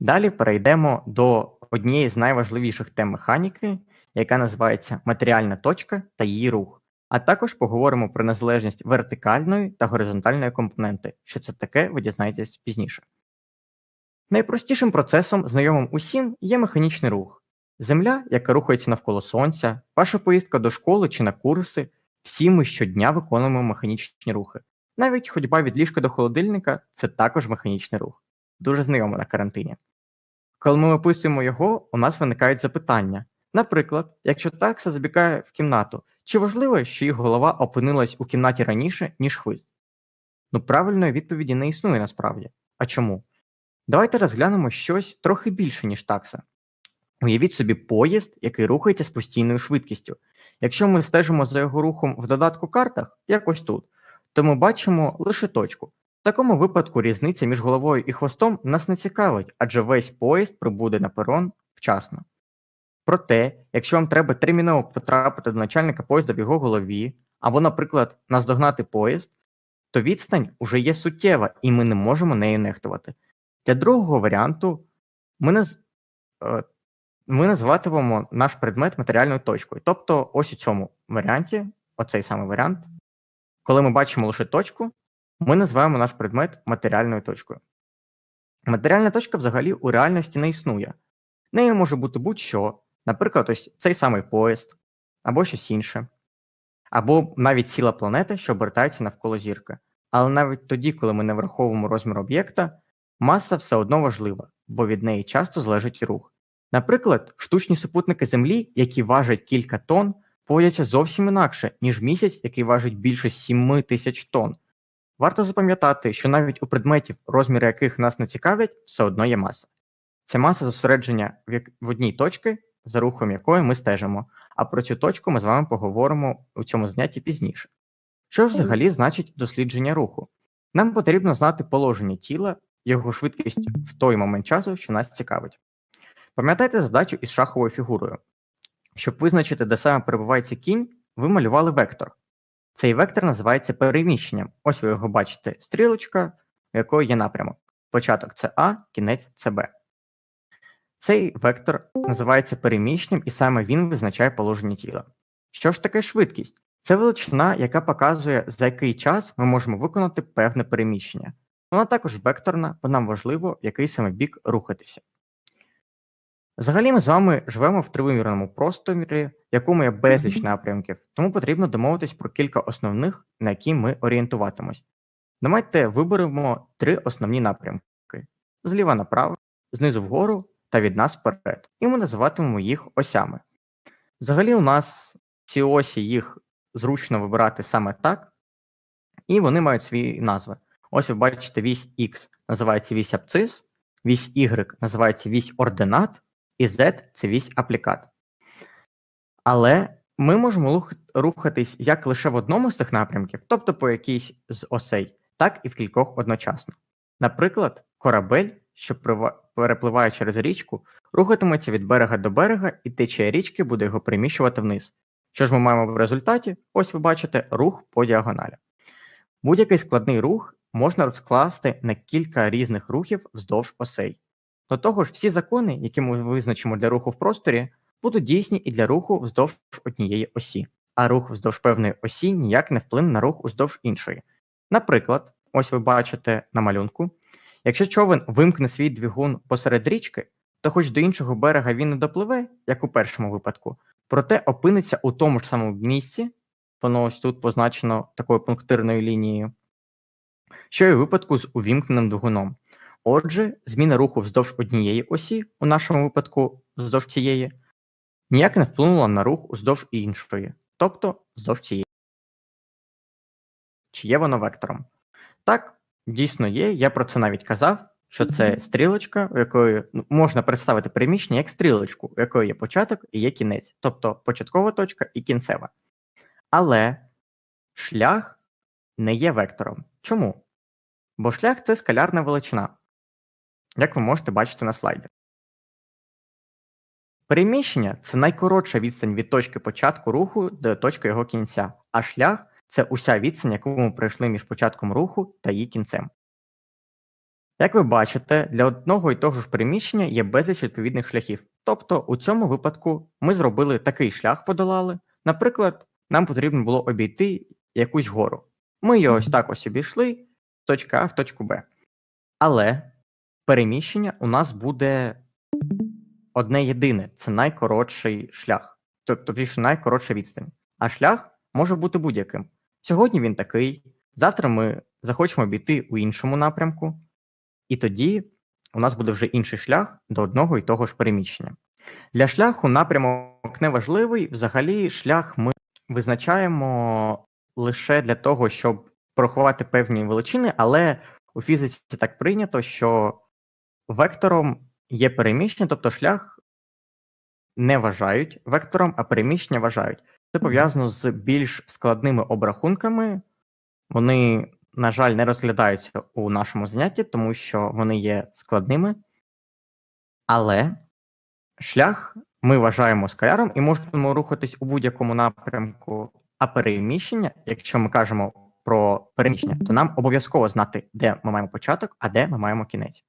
Далі перейдемо до однієї з найважливіших тем механіки, яка називається матеріальна точка та її рух. А також поговоримо про незалежність вертикальної та горизонтальної компоненти. Що це таке, ви дізнаєтесь пізніше. Найпростішим процесом, знайомим усім, є механічний рух. Земля, яка рухається навколо сонця, ваша поїздка до школи чи на курси, всі ми щодня виконуємо механічні рухи. Навіть ходьба від ліжка до холодильника це також механічний рух. Дуже знайомо на карантині. Коли ми описуємо його, у нас виникають запитання. Наприклад, якщо такса забігає в кімнату, чи важливо, що їх голова опинилась у кімнаті раніше, ніж хвист? Ну, правильної відповіді не існує насправді. А чому? Давайте розглянемо щось трохи більше, ніж такса. Уявіть собі поїзд, який рухається з постійною швидкістю. Якщо ми стежимо за його рухом в додатку картах, як ось тут, то ми бачимо лише точку. Такому випадку різниця між головою і хвостом нас не цікавить, адже весь поїзд прибуде на перон вчасно. Проте, якщо вам треба терміново потрапити до начальника поїзда в його голові, або, наприклад, наздогнати поїзд, то відстань уже є суттєва, і ми не можемо нею нехтувати. Для другого варіанту ми, наз... Е, ми називатимемо наш предмет матеріальною точкою. Тобто, ось у цьому варіанті, оцей самий варіант, коли ми бачимо лише точку, ми називаємо наш предмет матеріальною точкою. Матеріальна точка взагалі у реальності не існує. Нею може бути будь-що, наприклад, ось цей самий поїзд, або щось інше, або навіть ціла планета, що обертається навколо зірки. Але навіть тоді, коли ми не враховуємо розмір об'єкта, маса все одно важлива, бо від неї часто залежить рух. Наприклад, штучні супутники Землі, які важать кілька тонн, поводяться зовсім інакше, ніж місяць, який важить більше 7 тисяч тонн. Варто запам'ятати, що навіть у предметів, розміри яких нас не цікавлять, все одно є маса. Ця маса зосередження в, одній точці, за рухом якої ми стежимо, а про цю точку ми з вами поговоримо у цьому занятті пізніше. Що взагалі значить дослідження руху? Нам потрібно знати положення тіла, його швидкість в той момент часу, що нас цікавить. Пам'ятайте задачу із шаховою фігурою. Щоб визначити, де саме перебувається кінь, ви малювали вектор. Цей вектор називається переміщенням. Ось ви його бачите, стрілочка, у якої є напрямок. Початок це А, кінець це Б. Цей вектор називається переміщенням, і саме він визначає положення тіла. Що ж таке швидкість? Це величина, яка показує, за який час ми можемо виконати певне переміщення. Вона також векторна, бо нам важливо, в який саме бік рухатися. Взагалі ми з вами живемо в тривимірному просторі, в якому є безліч напрямків, тому потрібно домовитись про кілька основних, на які ми орієнтуватимось. Давайте виберемо три основні напрямки: зліва направо, знизу вгору та від нас вперед. І ми називатимемо їх осями. Взагалі, у нас ці осі їх зручно вибирати саме так, і вони мають свої назви. Ось ви бачите, вісь X називається вісь абцис, вісь Y називається вісь ординат, і Z це вісь аплікат. Але ми можемо рухатись як лише в одному з цих напрямків, тобто по якійсь з осей, так і в кількох одночасно. Наприклад, корабель, що перепливає через річку, рухатиметься від берега до берега, і течія річки буде його приміщувати вниз. Що ж ми маємо в результаті? Ось ви бачите рух по діагоналі. Будь-який складний рух можна розкласти на кілька різних рухів вздовж осей. До того ж, всі закони, які ми визначимо для руху в просторі, будуть дійсні і для руху вздовж однієї осі, а рух вздовж певної осі ніяк не вплине на рух уздовж іншої. Наприклад, ось ви бачите на малюнку, якщо човен вимкне свій двигун посеред річки, то хоч до іншого берега він не допливе, як у першому випадку, проте опиниться у тому ж самому місці, воно ось тут позначено такою пунктирною лінією, що і у випадку з увімкненим двигуном. Отже, зміна руху вздовж однієї осі, у нашому випадку вздовж цієї, ніяк не вплинула на рух уздовж іншої, тобто вздовж цієї. Чи є воно вектором? Так, дійсно є. Я про це навіть казав, що це стрілочка, у якої ну, можна представити переміщення як стрілочку, у якої є початок і є кінець, тобто початкова точка і кінцева. Але шлях не є вектором. Чому? Бо шлях це скалярна величина як ви можете бачити на слайді. Переміщення це найкоротша відстань від точки початку руху до точки його кінця, а шлях це уся відстань, яку ми пройшли між початком руху та її кінцем. Як ви бачите, для одного і того ж переміщення є безліч відповідних шляхів. Тобто, у цьому випадку ми зробили такий шлях, подолали. Наприклад, нам потрібно було обійти якусь гору. Ми її ось так ось обійшли з точки А в точку Б. Але переміщення у нас буде одне єдине це найкоротший шлях, тобто найкоротша відстань. А шлях може бути будь-яким. Сьогодні він такий, завтра ми захочемо обійти у іншому напрямку, і тоді у нас буде вже інший шлях до одного і того ж переміщення. Для шляху напрямок не важливий. Взагалі, шлях ми визначаємо лише для того, щоб порахувати певні величини, але у фізиці так прийнято, що вектором є переміщення, тобто шлях не вважають вектором, а переміщення вважають. Це пов'язано з більш складними обрахунками. Вони, на жаль, не розглядаються у нашому занятті, тому що вони є складними. Але шлях ми вважаємо скаляром і можемо рухатись у будь-якому напрямку. А переміщення, якщо ми кажемо про переміщення, то нам обов'язково знати, де ми маємо початок, а де ми маємо кінець.